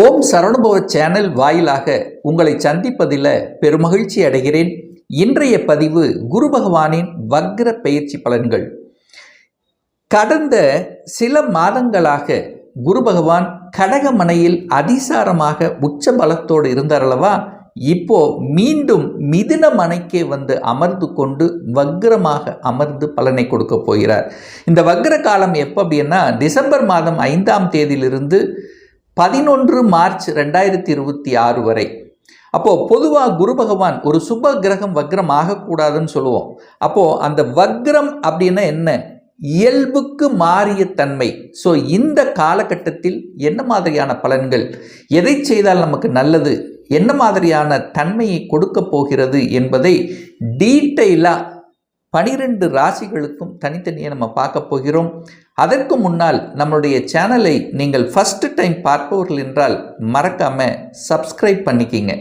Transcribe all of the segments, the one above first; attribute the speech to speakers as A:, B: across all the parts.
A: ஓம் சரணுபவ channel வாயிலாக உங்களை சந்திப்பதில் பெருமகிழ்ச்சி அடைகிறேன். இன்றைய பதிவு குரு பகவானின் வக்ர பயிற்சி பலன்கள். கடந்த சில மாதங்களாக குரு பகவான் கடகமனையில் அதிசாரமாக உச்ச பலத்தோடு இருந்தாரல்லவா? இப்போ மீண்டும் மிதுன மனைக்கே வந்து அமர்ந்து கொண்டு வக்ரமாக அமர்ந்து பலனை கொடுக்க போகிறார். இந்த வக்ர காலம் எப்போ அப்படின்னா டிசம்பர் மாதம் ஐந்தாம் தேதியிலிருந்து பதினொன்று மார்ச் ரெண்டாயிரத்தி இருபத்தி ஆறு வரை. அப்போது பொதுவாக குரு பகவான் ஒரு சுப கிரகம் வக்ரம் ஆகக்கூடாதுன்னு சொல்லுவோம். அப்போது அந்த வக்ரம் அப்படின்னா என்ன? இயல்புக்கு மாறிய தன்மை. ஸோ இந்த காலகட்டத்தில் என்ன மாதிரியான பலன்கள்? எதை செய்தால் நமக்கு நல்லது? என்ன மாதிரியான தன்மையை கொடுக்க போகிறது என்பதை டீட்டெயிலாக பனிரெண்டு ராசிகளுக்கும் தனித்தனியாக நம்ம பார்க்க போகிறோம். அதற்கு முன்னால் நம்மளுடைய சேனலை நீங்கள் ஃபஸ்ட்டு டைம் பார்ப்பவர்கள் என்றால் மறக்காம சப்ஸ்கிரைப் பண்ணிக்கிங்க.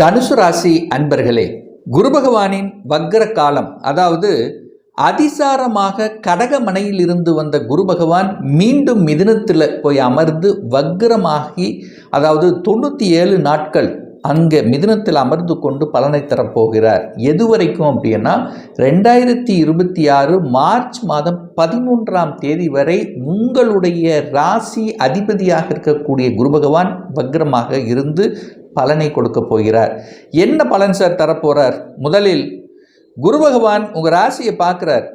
A: தனுசு ராசி அன்பர்களே குரு பகவானின் வக்ர காலம் அதாவது அதிசாரமாக கடகமனையில் இருந்து வந்த குரு பகவான் மீண்டும் மிதினத்தில் போய் அமர்ந்து வக்ரமாகி அதாவது தொண்ணூற்றி ஏழு நாட்கள் அங்கே மிதுனத்தில் அமர்ந்து கொண்டு பலனை தரப்போகிறார். எது வரைக்கும் அப்படின்னா ரெண்டாயிரத்தி இருபத்தி ஆறு மார்ச் மாதம் பதிமூன்றாம் தேதி வரை உங்களுடைய ராசி அதிபதியாக இருக்கக்கூடிய குரு பகவான் வக்ரமாக இருந்து பலனை கொடுக்க போகிறார். என்ன பலன் சார் தரப்போகிறார் முதலில் குரு பகவான் உங்கள் ராசியை பார்க்குறார்.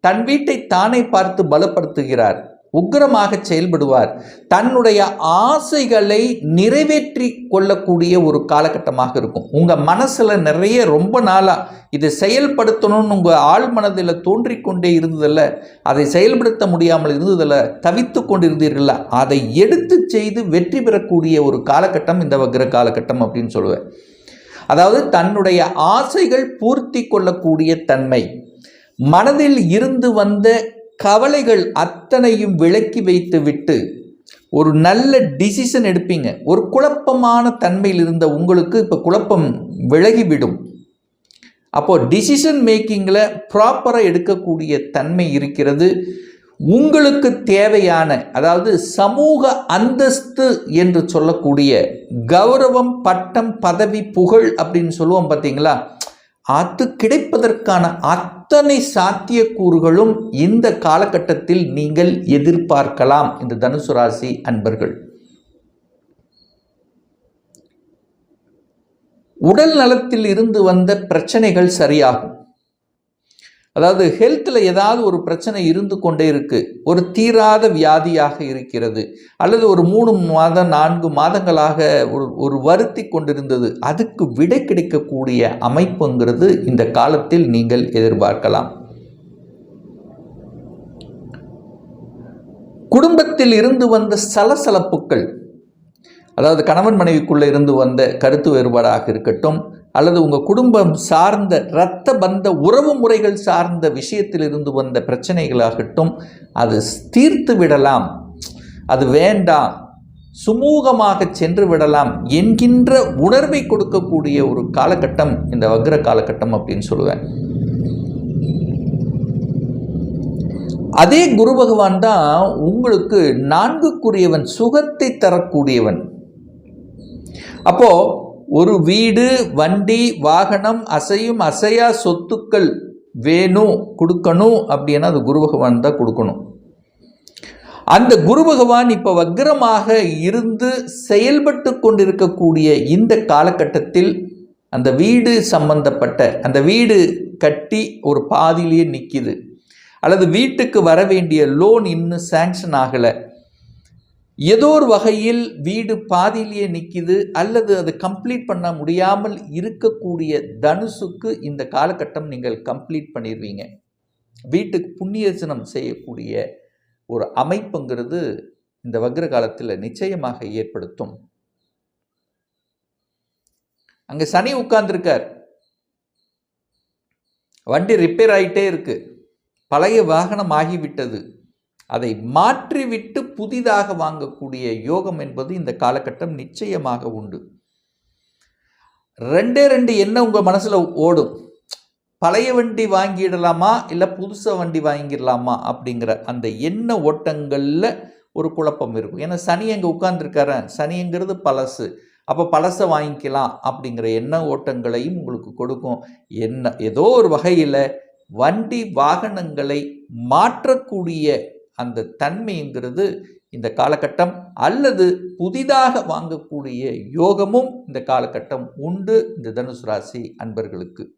A: தன் வீட்டை தானே பார்த்து பலப்படுத்துகிறார். உக்கிரமாக செயல்படுவார். தன்னுடைய ஆசைகளை நிறைவேற்றி கொள்ளக்கூடிய ஒரு காலகட்டமாக இருக்கும். உங்கள் மனசில் நிறைய ரொம்ப நாளாக இதை செயல்படுத்தணும்னு உங்கள் ஆள் மனதில் தோன்றிக்கொண்டே இருந்ததில்ல அதை செயல்படுத்த முடியாமல் இருந்ததில்ல தவித்து கொண்டிருந்தீர்கள அதை எடுத்து செய்து வெற்றி பெறக்கூடிய ஒரு காலகட்டம் இந்த வக்ர காலகட்டம் அப்படின்னு சொல்லுவேன். அதாவது தன்னுடைய ஆசைகள் பூர்த்தி கொள்ளக்கூடிய தன்மை. மனதில் இருந்து வந்த கவலைகள் அத்தனையும் விலக்கி வைத்து விட்டு ஒரு நல்ல டிசிஷன் எடுப்பீங்க. ஒரு குழப்பமான தன்மையில் இருந்த உங்களுக்கு இப்போ குழப்பம் விலகிவிடும். அப்போது டிசிஷன் மேக்கிங்கில் ப்ராப்பராக எடுக்கக்கூடிய தன்மை இருக்கிறது. உங்களுக்கு தேவையான அதாவது சமூக அந்தஸ்து என்று சொல்லக்கூடிய கௌரவம் பட்டம் பதவி புகழ் அப்படின்னு சொல்லுவோம் பார்த்தீங்களா அது கிடைப்பதற்கான அத்தனை சாத்தியக்கூறுகளும் இந்த காலகட்டத்தில் நீங்கள் எதிர்பார்க்கலாம் இந்த தனுசு ராசி அன்பர்கள். உடல் நலத்தில் இருந்து வந்த பிரச்சனைகள் சரியாகும். அதாவது ஹெல்த்தில் ஏதாவது ஒரு பிரச்சனை இருந்து கொண்டே இருக்குது ஒரு தீராத வியாதியாக இருக்கிறது. அல்லது ஒரு மூணு மாதம் நான்கு மாதங்களாக ஒரு ஒரு வருத்தி கொண்டிருந்தது. அதுக்கு விடை கிடைக்கக்கூடிய அமைப்புங்கிறது இந்த காலத்தில் நீங்கள் எதிர்பார்க்கலாம். குடும்பத்தில் இருந்து வந்த சலசலப்புகள் அதாவது கணவன் மனைவிக்குள்ளே இருந்து வந்த கருத்து வேறுபாடாக இருக்கட்டும் அல்லது உங்கள் குடும்பம் சார்ந்த இரத்த பந்த உறவு முறைகள் சார்ந்த விஷயத்திலிருந்து வந்த பிரச்சனைகளாகட்டும் அது தீர்த்து விடலாம். அது வேண்டாம். சுமூகமாக சென்று விடலாம் என்கின்ற உணர்வை கொடுக்கக்கூடிய ஒரு காலகட்டம் இந்த வக்ர காலகட்டம் அப்படின்னு சொல்லுவேன். அதே குரு பகவான் தான் உங்களுக்கு நான்குக்குரியவன் சுகத்தை தரக்கூடியவன். அப்போது ஒரு வீடு வண்டி வாகனம் அசையும் அசையா சொத்துக்கள் வேணும் கொடுக்கணும் அப்படின்னா அது குரு பகவான் தான் கொடுக்கணும். அந்த குரு பகவான் இப்போ வக்ரமாக இருந்து செயல்பட்டு கொண்டிருக்கக்கூடிய இந்த காலகட்டத்தில் அந்த வீடு சம்பந்தப்பட்ட அந்த வீடு கட்டி ஒரு பாதியிலேயே நிற்கிது அல்லது வீட்டுக்கு வர வேண்டிய லோன் இன்னும் சேங்ஷன் ஆகலை. ஏதோ ஒரு வகையில் வீடு பாதியிலேயே நிற்கிது அல்லது அது கம்ப்ளீட் பண்ண முடியாமல் இருக்கக்கூடிய தனுசுக்கு இந்த காலகட்டம் நீங்கள் கம்ப்ளீட் பண்ணிடுவீங்க. வீட்டுக்கு புண்ணியர்ச்சனம் செய்யக்கூடிய ஒரு அமைப்புங்கிறது இந்த வக்ர காலத்தில் நிச்சயமாக ஏற்படுத்தும். அங்கே சனி உட்கார்ந்துருக்கார். வண்டி ரிப்பேர் ஆகிட்டே இருக்கு. பழைய வாகனம் ஆகிவிட்டது. அதை மாற்றிவிட்டு புதிதாக வாங்கக்கூடிய யோகம் என்பது இந்த காலகட்டம் நிச்சயமாக உண்டு. ரெண்டே ரெண்டு என்ன உங்கள் மனசில் ஓடும். பழைய வண்டி வாங்கிடலாமா? இல்லை புதுசாக வண்டி வாங்கிடலாமா? அப்படிங்கிற அந்த எண்ண ஓட்டங்களில் ஒரு குழப்பம் இருக்கும். ஏன்னா சனி அங்கே உட்கார்ந்துருக்காரன் சனிங்கிறது பழசு. அப்போ பழசை வாங்கிக்கலாம் அப்படிங்கிற எண்ண ஓட்டங்களையும் உங்களுக்கு கொடுக்கும். என்ன ஏதோ ஒரு வகையில் வண்டி வாகனங்களை மாற்றக்கூடிய அந்த தன்மைங்கிறது இந்த காலகட்டம் அல்லது புதிதாக வாங்கக்கூடிய யோகமும் இந்த காலகட்டம் உண்டு இந்த தனுசு ராசி அன்பர்களுக்கு.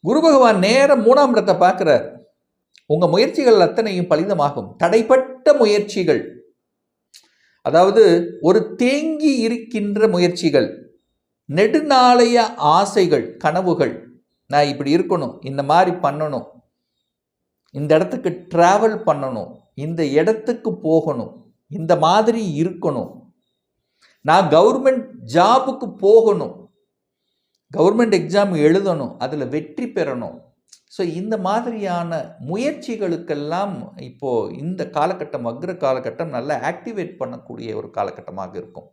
A: குரு பகவான் நேரம் மூணாம் இடத்தை பார்க்கிறார். உங்க முயற்சிகள் அத்தனையும் பலிதமாகும். தடைப்பட்ட முயற்சிகள். அதாவது ஒரு தேங்கி இருக்கின்ற முயற்சிகள். நெடுநாளைய ஆசைகள் கனவுகள். நான் இப்படி இருக்கணும் இந்த மாதிரி பண்ணணும். இந்த இடத்துக்கு ட்ராவல் பண்ணணும் இந்த இடத்துக்கு போகணும் இந்த மாதிரி இருக்கணும். நான் கவர்மெண்ட் ஜாபுக்கு போகணும். கவர்மெண்ட் எக்ஸாம் எழுதணும் அதில் வெற்றி பெறணும். ஸோ இந்த மாதிரியான முயற்சிகளுக்கெல்லாம் இப்போது இந்த காலகட்டம் அக்ர காலகட்டம் நல்லா ஆக்டிவேட் பண்ணக்கூடிய ஒரு காலகட்டமாக இருக்கும்.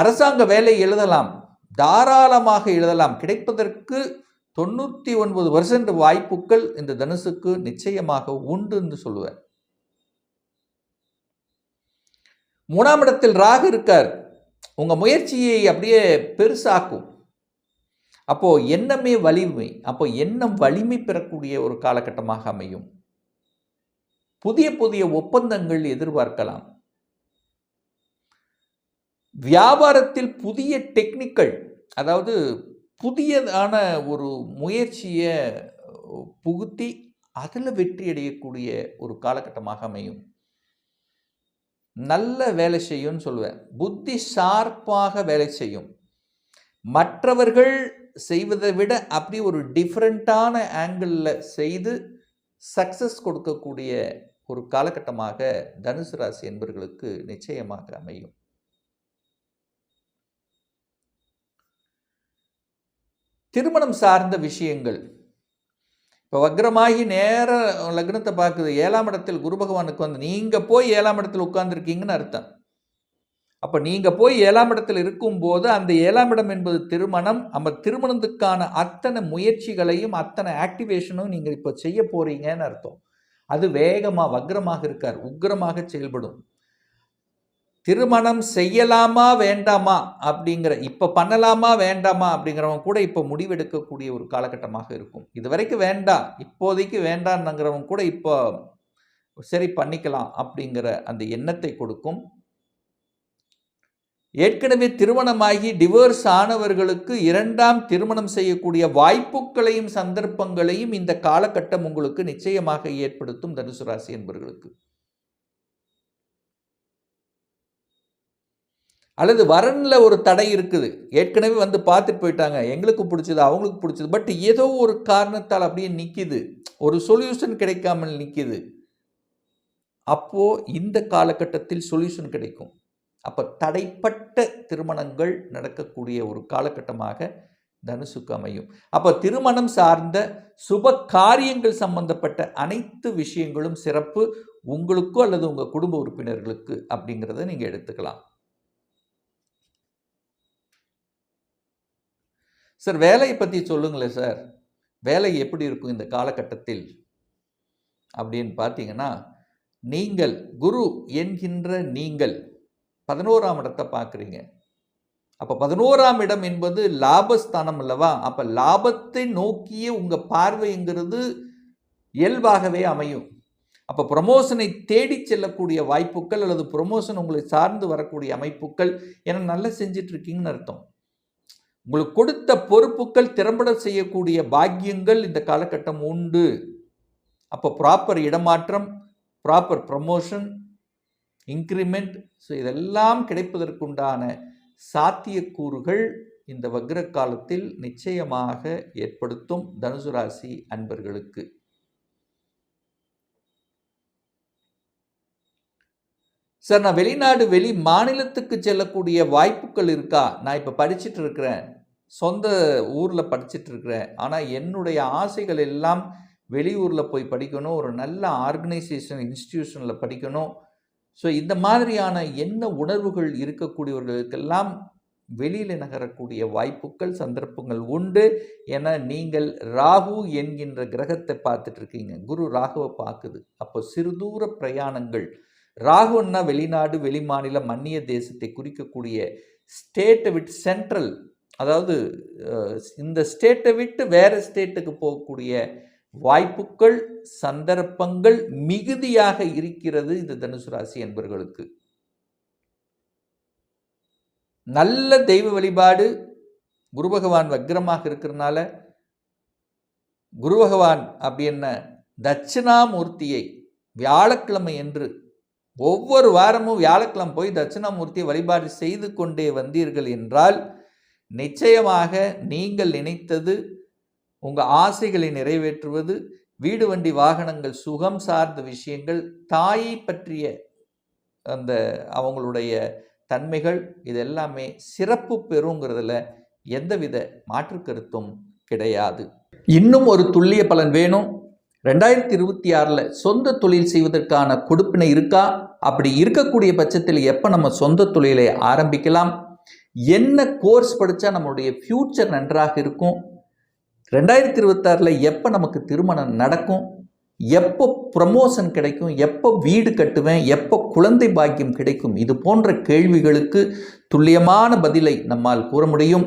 A: அரசாங்க வேலை எழுதலாம். தாராளமாக எழுதலாம். கிடைப்பதற்கு தொண்ணூற்றி ஒன்பது பர்சன்ட் வாய்ப்புகள் இந்த தனுசுக்கு நிச்சயமாக உண்டு என்று சொல்லுவேன் மூணாம் இடத்தில் ராகு இருக்கார். உங்கள் முயற்சியை அப்படியே பெருசாக்கும். அப்போது எண்ணமே வலிமை. அப்போ எண்ணம் வலிமை பெறக்கூடிய ஒரு காலகட்டமாக அமையும். புதிய புதிய ஒப்பந்தங்கள் எதிர்பார்க்கலாம். வியாபாரத்தில் புதிய டெக்னிக்கல் அதாவது புதியதான ஒரு முயற்சியை புகுத்தி அதில் வெற்றி அடையக்கூடிய ஒரு காலகட்டமாக அமையும். நல்ல வேலை செய்யும்னு சொல்லுவேன். புத்தி ஷார்ப்பாக வேலை செய்யும். மற்றவர்கள் செய்வதை விட அப்படி ஒரு டிஃப்ரெண்ட்டான ஆங்கிளில் செய்து சக்ஸஸ் கொடுக்கக்கூடிய ஒரு காலகட்டமாக தனுசு ராசி என்பவர்களுக்கு நிச்சயமாக அமையும். திருமணம் சார்ந்த விஷயங்கள். இப்போ வக்ரமாகி நேர லக்னத்தை பார்க்குது. ஏழாம் இடத்தில் குரு பகவானுக்கு வந்து நீங்கள் போய் ஏழாம் இடத்தில் உட்கார்ந்துருக்கீங்கன்னு அர்த்தம். அப்போ நீங்கள் போய் ஏழாம் இடத்தில் இருக்கும்போது அந்த ஏழாம் இடம் என்பது திருமணம். நம்ம திருமணத்துக்கான அத்தனை முயற்சிகளையும் அத்தனை ஆக்டிவேஷனும் நீங்கள் இப்போ செய்ய போகிறீங்கன்னு அர்த்தம். அது வேகமாக வக்ரமாக இருக்கார். உக்ரமாக செயல்படும். திருமணம் செய்யலாமா வேண்டாமா அப்படிங்கிற இப்போ பண்ணலாமா வேண்டாமா அப்படிங்கிறவங்க கூட இப்போ முடிவெடுக்கக்கூடிய ஒரு காலகட்டமாக இருக்கும். இது வரைக்கும் வேண்டாம் இப்போதைக்கு வேண்டாம்ங்கிறவங்க கூட இப்போ சரி பண்ணிக்கலாம் அப்படிங்கிற அந்த எண்ணத்தை கொடுக்கும். ஏற்கனவே திருமணமாகி டிவோர்ஸ் ஆனவர்களுக்கு இரண்டாம் திருமணம் செய்யக்கூடிய வாய்ப்புகளையும் சந்தர்ப்பங்களையும் இந்த காலகட்டம் உங்களுக்கு நிச்சயமாக ஏற்படுத்தும் தனுசு ராசி என்பவர்களுக்கு அல்லது வரனில் ஒரு தடை இருக்குது. ஏற்கனவே வந்து பார்த்துட்டு போயிட்டாங்க. எங்களுக்கு பிடிச்சது அவங்களுக்கு பிடிச்சது. பட் ஏதோ ஒரு காரணத்தால் அப்படியே நிற்கிது ஒரு சொல்யூஷன் கிடைக்காமல் நிற்கிது அப்போது இந்த காலகட்டத்தில் சொல்யூஷன் கிடைக்கும். அப்போ தடைப்பட்ட திருமணங்கள் நடக்கக்கூடிய ஒரு காலகட்டமாக தனுசுக்கு அமையும். அப்போ திருமணம் சார்ந்த சுப காரியங்கள் சம்பந்தப்பட்ட அனைத்து விஷயங்களும் சிறப்பு. உங்களுக்கோ அல்லது உங்கள் குடும்ப உறுப்பினர்களுக்கு அப்படிங்கிறத நீங்கள் எடுத்துக்கலாம். சார் வேலையை பற்றி சொல்லுங்களேன் சார். வேலை எப்படி இருக்கும் இந்த காலகட்டத்தில்? அப்படின்னு பார்த்தீங்கன்னா நீங்கள் குரு என்கின்ற நீங்கள் பதினோராம் இடத்தை பார்க்குறீங்க. அப்போ பதினோராம் இடம் என்பது லாபஸ்தானம் அல்லவா? அப்போ லாபத்தை நோக்கிய உங்கள் பார்வைங்கிறது இயல்பாகவே அமையும். அப்போ ப்ரொமோஷனை தேடி செல்லக்கூடிய வாய்ப்புகள் அல்லது ப்ரொமோஷன் உங்களை சார்ந்து வரக்கூடிய அமைப்புகள் என நல்லா செஞ்சிட்ருக்கீங்கன்னு அர்த்தம். உங்களுக்கு கொடுத்த பொறுப்புகள் திறம்பட செய்யக்கூடிய பாக்கியங்கள் இந்த காலகட்டம் உண்டு. அப்போ ப்ராப்பர் இடமாற்றம் ப்ராப்பர் ப்ரமோஷன் இன்க்ரிமெண்ட் ஸோ இதெல்லாம் கிடைப்பதற்குண்டான சாத்தியக்கூறுகள் இந்த வக்ர காலத்தில் நிச்சயமாக ஏற்படுத்தும் தனுசு ராசி அன்பர்களுக்கு. சார் நான் வெளிநாடு வெளி மாநிலத்துக்கு செல்லக்கூடிய வாய்ப்புகள் இருக்கா? நான் இப்போ படிச்சுட்டு இருக்கிறேன் சொந்த ஊரில் படிச்சுட்டு இருக்கிறேன் ஆனால் என்னுடைய ஆசைகள் எல்லாம் வெளியூரில் போய் படிக்கணும். ஒரு நல்ல ஆர்கனைசேஷன் இன்ஸ்டிடியூஷனில் படிக்கணும். ஸோ இந்த மாதிரியான என்ன உணர்வுகள் இருக்கக்கூடியவர்களுக்கெல்லாம் வெளியில் நகரக்கூடிய வாய்ப்புகள் சந்தர்ப்பங்கள் உண்டு என நீங்கள் ராகு என்கின்ற கிரகத்தை பார்த்துட்டு இருக்கீங்க குரு ராகுவை பார்க்குது. அப்போ சிறுதூர பிரயாணங்கள் ராகுன்னா வெளிநாடு வெளிமாநிலம் மன்னிய தேசத்தை குறிக்கக்கூடிய ஸ்டேட்டை விட்டு சென்ட்ரல் அதாவது இந்த ஸ்டேட்டை விட்டு வேறு ஸ்டேட்டுக்கு போகக்கூடிய வாய்ப்புகள் சந்தர்ப்பங்கள் மிகுதியாக இருக்கிறது இந்த தனுசு ராசி என்பவர்களுக்கு நல்ல தெய்வ வழிபாடு குரு பகவான் வக்ரமாக இருக்கிறனால குரு பகவான் அப்படி என்ன தட்சிணாமூர்த்தியை வியாழக்கிழமை என்று ஒவ்வொரு வாரமும் வியாழக்கிழமை போய் தட்சிணாமூர்த்தி வழிபாடு செய்து கொண்டே வந்தீர்கள் என்றால் நிச்சயமாக நீங்கள் நினைத்தது உங்கள் ஆசைகளை நிறைவேற்றுவது வீடு வண்டி வாகனங்கள் சுகம் சார்ந்த விஷயங்கள் தாயை பற்றிய அந்த அவங்களுடைய தன்மைகள் இது எல்லாமே சிறப்பு பெறுங்கிறதுல எந்தவித மாற்று கருத்தும் கிடையாது. இன்னும் ஒரு துல்லிய பலன் வேணும். ரெண்டாயிரத்தி இருபத்தி ஆறில் சொந்த தொழில் செய்வதற்கான கொடுப்பினை இருக்கா? அப்படி இருக்கக்கூடிய பட்சத்தில் எப்போ நம்ம சொந்த தொழிலை ஆரம்பிக்கலாம்? என்ன கோர்ஸ் படித்தா நம்மளுடைய ஃப்யூச்சர் நன்றாக இருக்கும்? ரெண்டாயிரத்தி இருபத்தாறில் எப்போ நமக்கு திருமணம் நடக்கும்? எப்போ ப்ரமோஷன் கிடைக்கும்? எப்போ வீடு கட்டுவேன்? எப்போ குழந்தை பாக்கியம் கிடைக்கும்? இது போன்ற கேள்விகளுக்கு துல்லியமான பதிலை நம்மால் கூற முடியும்.